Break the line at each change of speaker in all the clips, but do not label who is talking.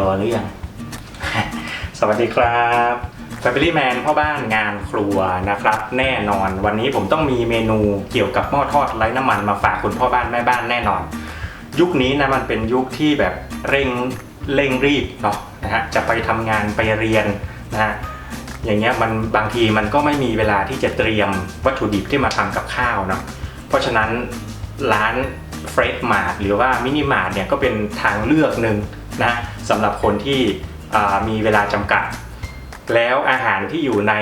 รอหรือยัง สวัสดีครับ Family Man พ่อบ้านงานครัวนะครับ แน่นอนวันนี้ผมต้องมีเมนูเกี่ยวกับหม้อทอดไร้น้ำมันมาฝากคุณพ่อบ้านแม่บ้านแน่นอน ยุคนี้นะมันเป็นยุคที่แบบเร่งเร่งรีบเนาะนะฮะจะไปทำงานไปเรียนนะฮะอย่างเงี้ยมันบางทีมันก็ไม่มีเวลาที่จะเตรียมวัตถุดิบที่มาทำกับข้าวเนาะเพราะฉะนั้นร้านเฟรชมาร์ทหรือว่ามินิมาร์ทเนี่ยก็เป็นทางเลือกหนึ่ง นะสำหรับคนที่มีเวลาจำกัด แล้วอาหารที่อยู่ใน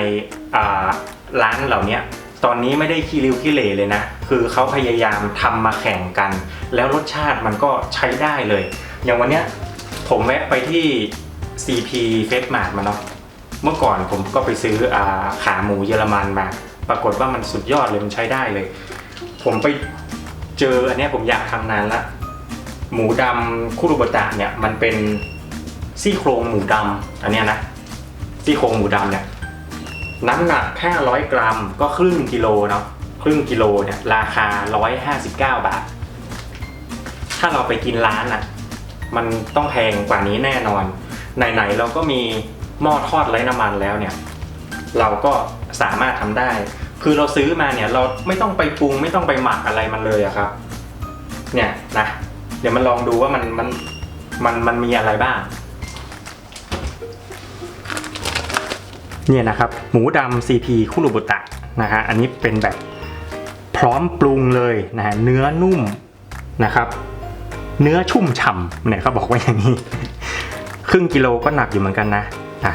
ร้านเหล่านี้ตอนนี้ไม่ได้ขี้ริ้วขี้เหร่เลยนะ คือเขาพยายามทำมาแข่งกัน แล้วรสชาติมันก็ใช้ได้เลย อย่างวันเนี้ยผมแวะไปที่ CP f e s t Mart มาเนาะเมื่อก่อนผมก็ไปซื้ออขาหมูเยอรมันมา ปรากฏว่ามันสุดยอดเลยมันใช้ได้เลย ผมไปเจออันนี้ผมอยากทำนานละ หมูดำคุรุบตะเนี่ยมันเป็นซี่โครงหมูดำอันเนี้ยนะซี่โครงหมูดำเนี่ยน้ำหนักแค่ร้อยกรัมก็ครึ่งกิโลเนาะครึ่งกิโลเนี่ยราคา 159 บาท ถ้าเราไปกินร้านอะมันต้องแพงกว่านี้แน่นอน ไหนๆเราก็มีหม้อทอดไร้น้ำมันแล้วเนี่ย เราก็สามารถทำได้ คือเราซื้อมาเนี่ยเราไม่ต้องไปปรุงไม่ต้องไปหมักอะไรมันเลยอะครับ เนี่ยนะ เดี๋ยวมันลองดูว่ามันมันมันมันมีอะไรบ้าง เนี่ยนะครับ หมูดำ CP คุรุบุตะนะฮะอันนี้เป็นแบบพร้อมปรุงเลยนะฮะเนื้อนุ่มนะครับ เนื้อชุ่มฉ่ำเนี่ยเขาบอกว่าอย่างนี้ ครึ่งกิโลก็หนักอยู่เหมือนกันนะอะ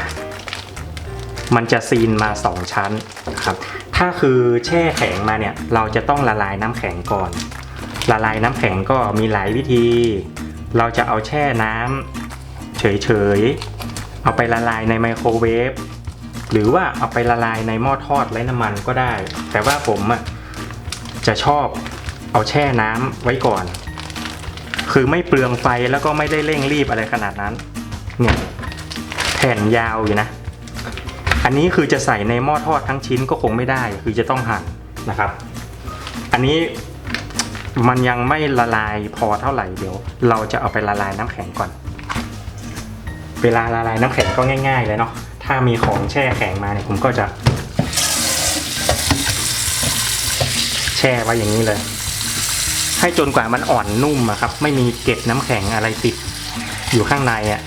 มันจะซีนมา 2 ชั้นนะครับ ถ้าคือแช่แข็งมาเนี่ย เราจะต้องละลายน้ำแข็งก่อน ละลายน้ำแข็งก็มีหลายวิธี เราจะเอาแช่น้ำเฉยๆ เอาไปละลายในไมโครเวฟหรือว่าเอาไปละลายในหม้อทอดไร้น้ำมันก็ได้ แต่ว่าผมอะจะชอบเอาแช่น้ำไว้ก่อน คือไม่เปลืองไฟแล้วก็ไม่ได้เร่งรีบอะไรขนาดนั้น เนี่ยแผ่นยาวอยู่นะ อันนี้คือจะใส่ในหม้อทอดทั้งชิ้นก็คงไม่ได้ คือจะต้องหั่นนะครับ อันนี้ มันยังไม่ละลายพอเท่าไหร่เดี๋ยว เราจะเอาไปละลายน้ำแข็งก่อน เวลาละลายน้ำแข็งก็ง่าย ๆ เลยเนาะถ้ามีของแช่แข็งมาเนี่ยผมก็จะ แช่ไว้อย่างนี้เลย ให้จนกว่ามันอ่อนนุ่มอะครับ ไม่มีเกล็ดน้ำแข็งอะไรติด อยู่ข้างในอะ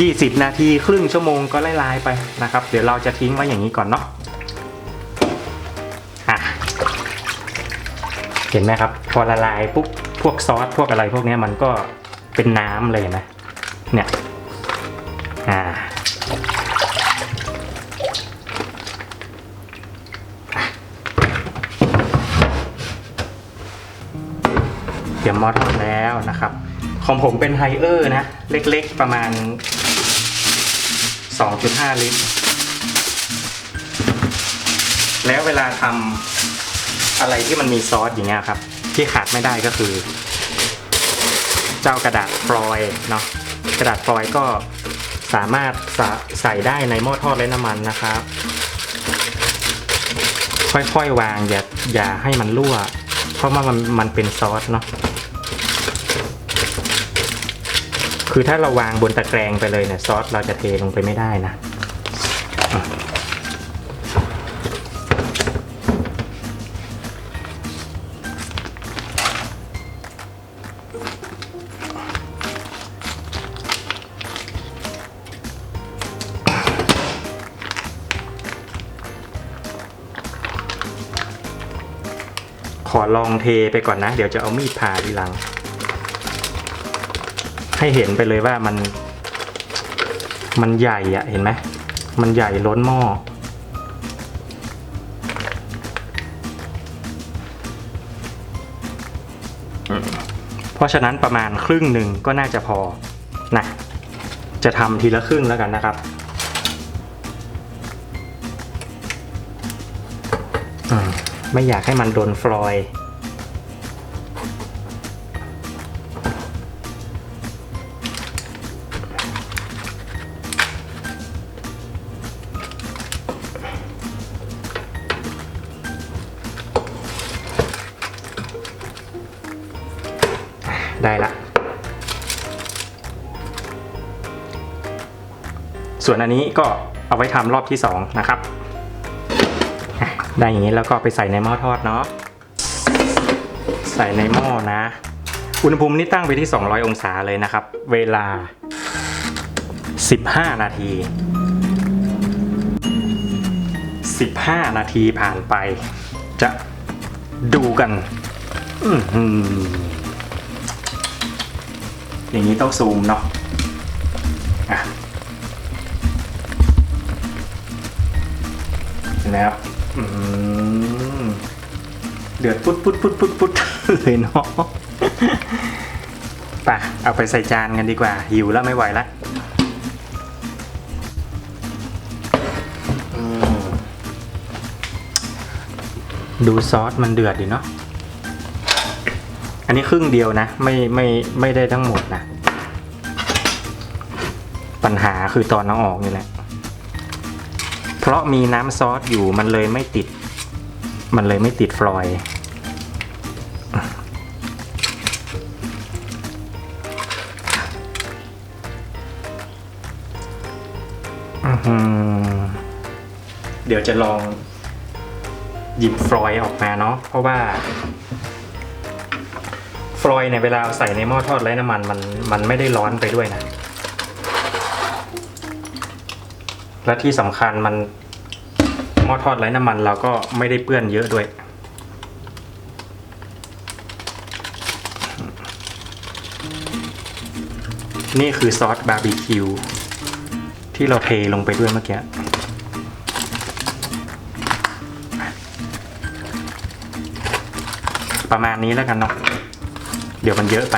ยี่สิบนาทีครึ่งชั่วโมงก็ไล่ลายไปนะครับ เดี๋ยวเราจะทิ้งไว้อย่างนี้ก่อนเนาะ เห็นไหมครับ พอละลายปุ๊บพวกซอสพวกอะไรพวกนี้มันก็เป็นน้ำเลยเห็นะเนี่ยอ่าเตรียมมอทอดแล้วนะครับ ของผมเป็นไฮเออร์นะ เล็กๆประมาณ 2.5 ลิตร แล้วเวลาทำ อะไรที่มันมีซอสอย่างเงี้ยครับ ที่ขาดไม่ได้ก็คือ เจ้ากระดาษฟลอยล์เนาะกระดาษฟลอยล์ก็สามารถสใส่ได้ในหม้อทอดไร้น้ำมันนะครับ ค่อยๆวางอย่าอย่าให้มันรั่ว เพราะว่ามันมันเป็นซอสเนาะคือถ้าเราวางบนตะแกรงไปเลยเนี่ยซอสเราจะเทลงไปไม่ได้นะ ขอลองเทไปก่อนนะ เดี๋ยวจะเอามีดผ่าทีหลัง ให้เห็นไปเลยว่ามัน มันใหญ่อะเห็นไหมมันใหญ่ล้นหม้อ ราะฉะนั้นประมาณครึ่งหนึ่งก็น่าจะพอนะจะทำทีละครึ่งแล้วกันนะครับไม่อยากให้มันโดนฟลอย ได้ละ ส่วนอันนี้ก็เอาไว้ทำรอบที่ 2 นะครับ ได้อย่างนี้แล้วก็ไปใส่ในหม้อทอดเนาะ ใส่ในหม้อนะ อุณหภูมินี่ตั้งไปที่ 200 องศาเลยนะครับ เวลา 15 นาที 15 นาทีผ่านไปจะดูกัน อืม อย่างนี้ต้องซูมเนาะอะเห็นไหมครับเดือดปุ๊ดปุ๊ดปุ๊ดปุ๊ดปุ๊ดเลยเนาะไป่ะเอาไปใส่จานกันดีกว่า หิวแล้วไม่ไหวแล้วดูซอสมันเดือดดีเนาะ อันนี้ครึ่งเดียวนะ ไม่ไม่ไม่ได้ทั้งหมดนะ ปัญหาคือตอนน้องออกนี่แหละ เพราะมีน้ำซอสอยู่มันเลยไม่ติด มันเลยไม่ติดฟลอยอือหือเดี๋ยวจะลองหยิบฟลอยออกมาเนาะเพราะว่า ฟลอยด์เนี่ยเวลาใส่ในหม้อทอดไร้น้ำมันมันมันไม่ได้ร้อนไปด้วยนะ และที่สำคัญมันหม้อทอดไร้น้ำมันเราก็ไม่ได้เปื้อนเยอะด้วย นี่คือซอสบาร์บีคิวที่เราเทลงไปด้วยเมื่อกี้ประมาณนี้แล้วกันเนาะ เดี๋ยวมันเยอะไป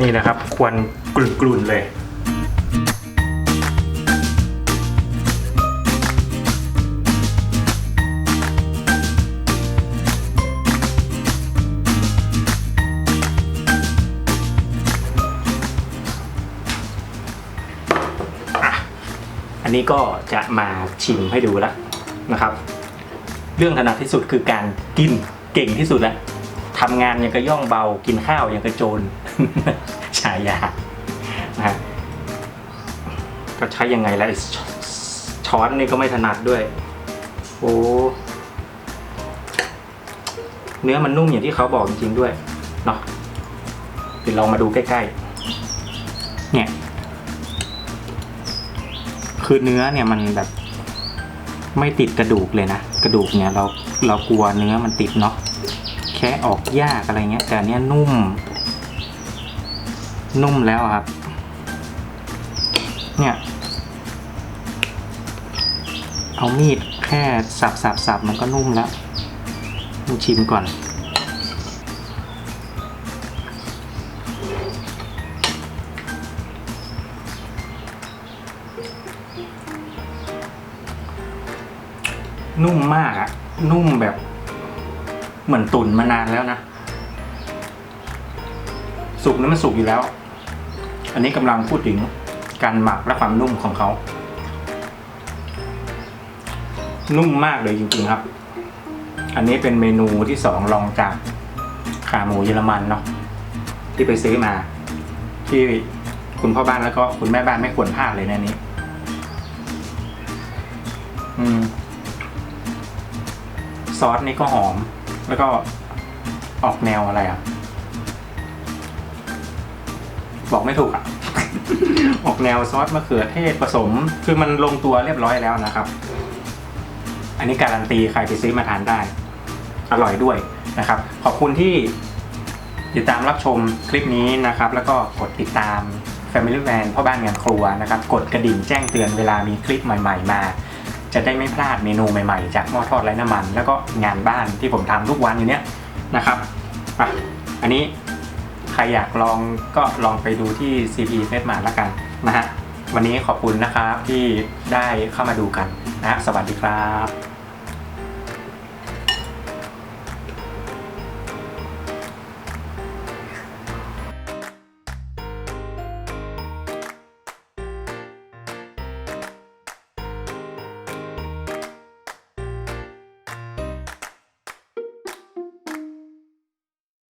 นี่นะครับ ควรกลุ่นๆเลย อันนี้ก็จะมาชิมให้ดูแล้วนะครับ เรื่องถนัดที่สุดคือการกินเก่งที่สุดแล้วทำงานย่างกระย่องเบากินข้าวย่างกระโจรฉายานะฮะก็ใช้ยังไงแล้วชช้อนนี่ก็ไม่ถนัดด้วย โอ้เนื้อมันนุ่มอย่างที่เขาบอกจริงๆด้วยเนาะเดี๋ยวเรามาดูใกล้ๆ เนี่ย คือเนื้อเนี่ยมันแบบไม่ติดกระดูกเลยนะ กระดูกเนี่ยเราเรากลัวเนื้อมันติดเนาะแค่ออกยากอะไรเงี้ย แต่เนี้ยนุ่ม นุ่มแล้วครับ เนี่ย เอามีดแค่สับสับสับมันก็นุ่มแล้วมาชิมก่อน นุ่มมากอะนุ่มแบบ เหมือนตุ่นมานานแล้วนะ สุกนั้นมันสุกอยู่แล้ว อันนี้กำลังพูดถึงการหมักและความนุ่มของเขา นุ่มมากเลยจริงๆครับ อันนี้เป็นเมนูที่สองรองจากขาหมูเยอรมันเนาะที่ไปซื้อมา ที่คุณพ่อบ้านแล้วก็คุณแม่บ้านไม่ควรพลาดเลยในะอันนี้ อืม ซอสนี่ก็หอม แล้วก็ออกแนวอะไรอะ บอกไม่ถูกอะ ออกแนวซอสมะเขือเทศผสม คือมันลงตัวเรียบร้อยแล้วนะครับ อันนี้การันตีใครไปซื้อมาทานได้ อร่อยด้วยนะครับ ขอบคุณที่ติดตามรับชมคลิปนี้นะครับ แล้วก็กดติดตาม Family Man พ่อบ้านงานครัวนะครับ กดกระดิ่งแจ้งเตือนเวลามีคลิปใหม่ ๆ มา จะได้ไม่พลาดเมนูใหม่ๆ จากหม้อทอดไร้น้ำมัน แล้วก็งานบ้านที่ผมทำทุกวันอยู่เนี้ยนะครับอะอันนี้ใครอยากลองก็ลองไปดูที่ CP f e s t m a r แล้วกันนะฮะวันนี้ขอบคุณนะครับที่ได้เข้ามาดูกันนะสวัสดีครับ